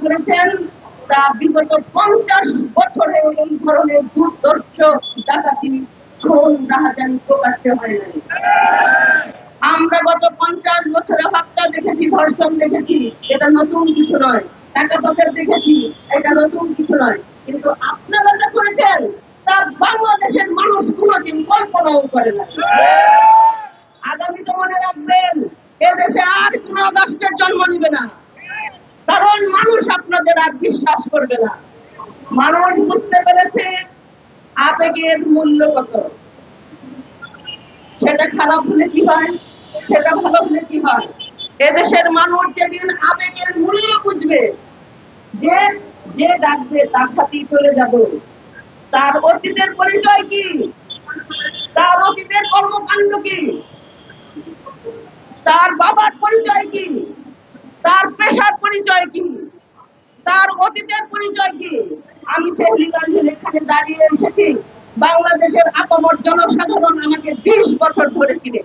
করেছেন তা আমরা গত পঞ্চাশ বছরে হত্যা দেখেছি, ধর্ষণ দেখেছি। এটা নতুন কিছু নয়। টাকা পকেট দেখেছি, এটা নতুন কিছু নয়। কিন্তু আপনারা যা করেছেন, তা বাংলাদেশের মানুষ কোনোদিন কল্পনাও করে না। আগামীতে মনে রাখবেন, এদেশে আর কোন রাষ্ট্রের জন্ম নিবে না। কারণ মানুষ আপনাদের আর বিশ্বাস করবে না। মানুষ বুঝতে পেরেছে আবেগের মূল্য কত। সেটা খারাপ হলে কি হয়? সেটা ভালো হলে কি হয়? এদেশের মানুষ যেদিন আবেগের মূল্য বুঝবে, যে যে ডাকবে তার সাথেই চলে যাব। তার অতীতের পরিচয় কি? তার অতীতের কর্মকাণ্ড কি? তার বাবার পরিচয় কি? তার পেশার পরিচয় কি? তার অতীতের পরিচয় কি? আমি সেহলি গান্ধীর এখানে দাঁড়িয়ে এসেছি। বাংলাদেশের আপামর জনসাধারণ আমাকে বিশ বছর ধরে চিনে।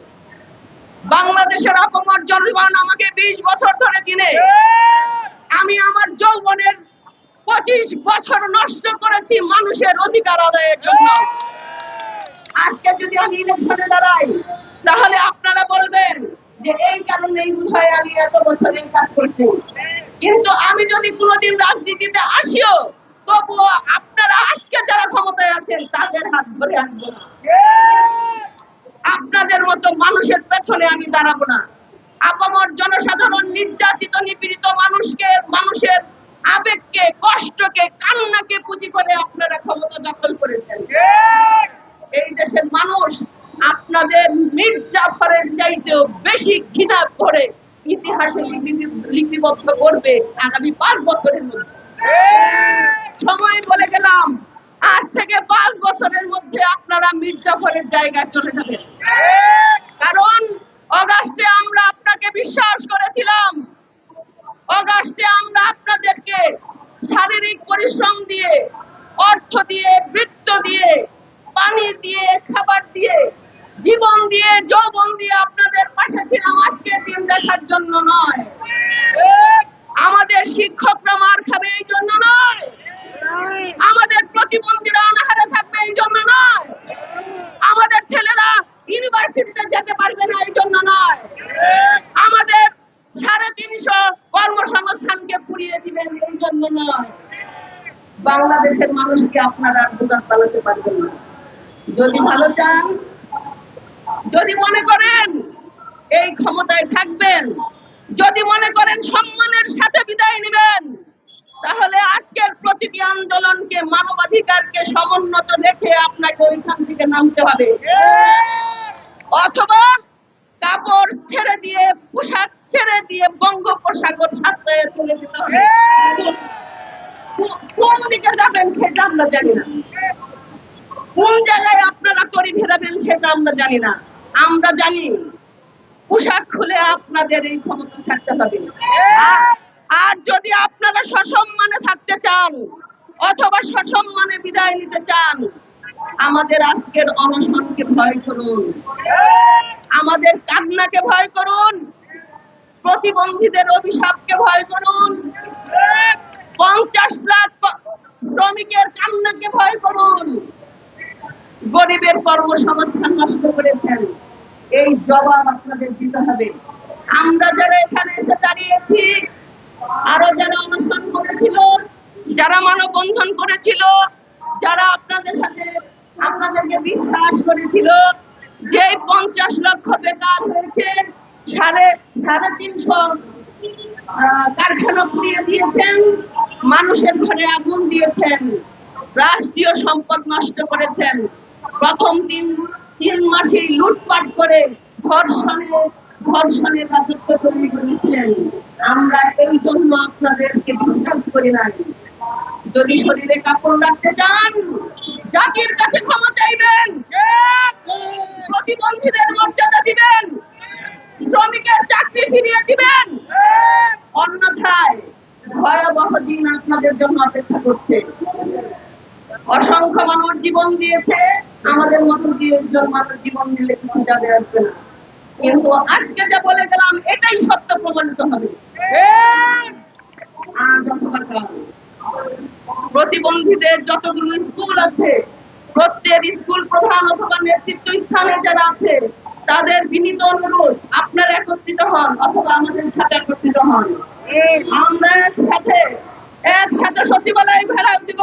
বাংলাদেশের আপামর জনগণ আমাকে বিশ বছর ধরে চিনে। আমি আমার যৌবনের পঁচিশ বছর নষ্ট করেছি মানুষের অধিকার আদায়ের জন্য। আজকে যদি আমি ইলেকশনে দাঁড়াই, তাহলে আপনারা বলবেন যে এই কারণেই বোধহয় আমি এত কাজ করছি। কিন্তু আমি যদি কোনোদিন রাজনীতিতে আসিও, তবুও আপনারা আজকে যারা ক্ষমতায় আছেন, তাদের হাত ধরে আনব না। আপনাদের মতো মানুষের পেছনে আমি দাঁড়াবো না। আপামর জনসাধারণ, নির্যাতিত, নিপীড়িত মানুষকে, মানুষের আবেগকে, কষ্টকে, কান্নাকে পুঁজি করে আপনারা ক্ষমতা দখল করেছেন। এই দেশের মানুষ আপনাদের মির্জাফরের চাইতেও বেশি ঘৃণা করে ইতিহাসে লিপি- লিপিবদ্ধ করবে আগামী পাঁচ বছরের মধ্যে। সময় বলে গেলাম, আজ থেকে পাঁচ বছরের মধ্যে আপনারা জায়গায় চলে যাবেন। কারণ অগাস্টে আমরা আপনাকে বিশ্বাস করেছিলাম। অগাস্টে আমরা আপনাদেরকে শারীরিক পরিশ্রম দিয়ে, অর্থ দিয়ে, বৃত্ত দিয়ে, পানি দিয়ে, খাবার দিয়ে জীবন দিয়ে, যৌবন দিয়ে আপনাদের পাশে ছিলাম আজকে দিন দেখার জন্য নয়। আমাদের শিক্ষকরা মার খাবে এই জন্য নয়। আমাদের প্রতিবন্ধীরা অনাহারে থাকবে এই জন্য নয়। আমাদের ছেলেরা ইউনিভার্সিটিতে যেতে পারবে না এই জন্য নয়। আমাদের সাড়ে তিনশো কর্মসংস্থানকে পুড়িয়ে দিবেন এই জন্য নয়। বাংলাদেশের মানুষকে আপনারা আর দোকান চালাতে পারবেন না। যদি ভালো চান যদি মনে করেন এই ক্ষমতায় থাকবেন, যদি মনে করেন সম্মানের সাথে বিদায় নেবেন, তাহলে আজকের প্রতিটি আন্দোলনকে, মানবাধিকারকে সমুন্নত রেখে আপনাকে ওইখান থেকে নামতে হবে। অথবা কাপড় ছেড়ে দিয়ে, পোশাক ছেড়ে দিয়ে বঙ্গোপসাগর সাঁতরায় চলে যেতে হবে। কোন দিকে যাবেন সেটা আমরা জানি না। কোন জায়গায় আপনারা তরি ফেরাবেন সেটা আমরা জানি না। আমরা জানি পোশাক খুলে আপনাদের এই ক্ষমতা থাকতে হবে। আর- যদি আপনারা সসম্মানে থাকতে চান, অথবা সসম্মানে বিদায় নিতে চান, আমাদের আজকের অনশনকে ভয় করুন। আমাদের কান্নাকে ভয় করুন। প্রতিবন্ধীদের অভিশাপকে ভয় করুন। পঞ্চাশ লাখ শ্রমিকের কান্নাকে ভয় করুন। গরিবের কর্মসংস্থান নষ্ট করেছেন এই জবাব আপনাদের দিতে হবে। আমরা যারা এখানে এসে দাঁড়িয়েছি, আরও যারা অনশন করেছিল, যারা মানববন্ধন করেছিল, যারা আপনাদের সাথে আপনাদেরকে বিশ্বাস করেছিল যে পঞ্চাশ লক্ষ বেকার হয়েছে, সাড়ে সাড়ে তিনশো কারখানা পুড়িয়ে দিয়েছেন, মানুষের ঘরে আগুন দিয়েছেন, রাষ্ট্রীয় সম্পদ নষ্ট করেছেন প্রথম তিন তিন মাসে লুটপাট করে ধর্ষণে ধর্ষণের রাজত্ব তৈরি করেছিলেন। আমরা এই জন্য আপনাদেরকে বিশ্বাস করি নাই। যদি শরীরে কাপড় রাখতে চান, জাতির কাছে ক্ষমা চাইবেন, প্রতিবন্ধীদের মর্যাদা দিবেন, শ্রমিকের চাকরি ফিরিয়ে দিবেন। অন্যথায় ভয়াবহ দিন আপনাদের জন্য অপেক্ষা করছে। অসংখ্য মানুষ জীবন দিয়েছে আমাদের মতো মাত্র জীবন দিলে জীবন যাবে আসবে না। কিন্তু আজকে যা বলে গেলাম, এটাই সত্য প্রমাণিত হবে। প্রতিবন্ধীদের যতগুলো স্কুল আছে, প্রত্যেক স্কুল প্রধান অথবা নেতৃত্ব স্থানে যারা আছে, তাদের বিনীত অনুরোধ, আপনারা একত্রিত হন অথবা আমাদের সাথে একত্রিত হন। আমরা একসাথে একসাথে সচিবালয় ঘেরাও দিব।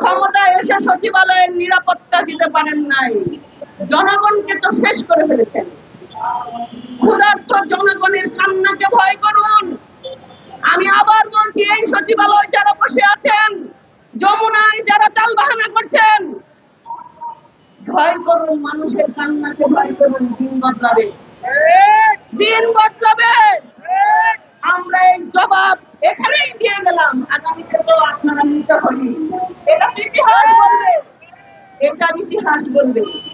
ক্ষমতায় এসে সচিবালয়ের নিরাপত্তা দিতে পারেন নাই। জনগণকে তো শেষ করে ফেলেছেন। ক্ষুধার্থ জনগণের কান্নাকে ভয় করুন। আমি আবার বলছি, এই সচিবালয় যারা বসে আছেন, যমুনায় যারা চাল বাহানা করছেন, ভয় করুন, মানুষের কান্নাকে ভয় করুন দিন বদলাবে দিন বদলাবে নিতে হবে এটা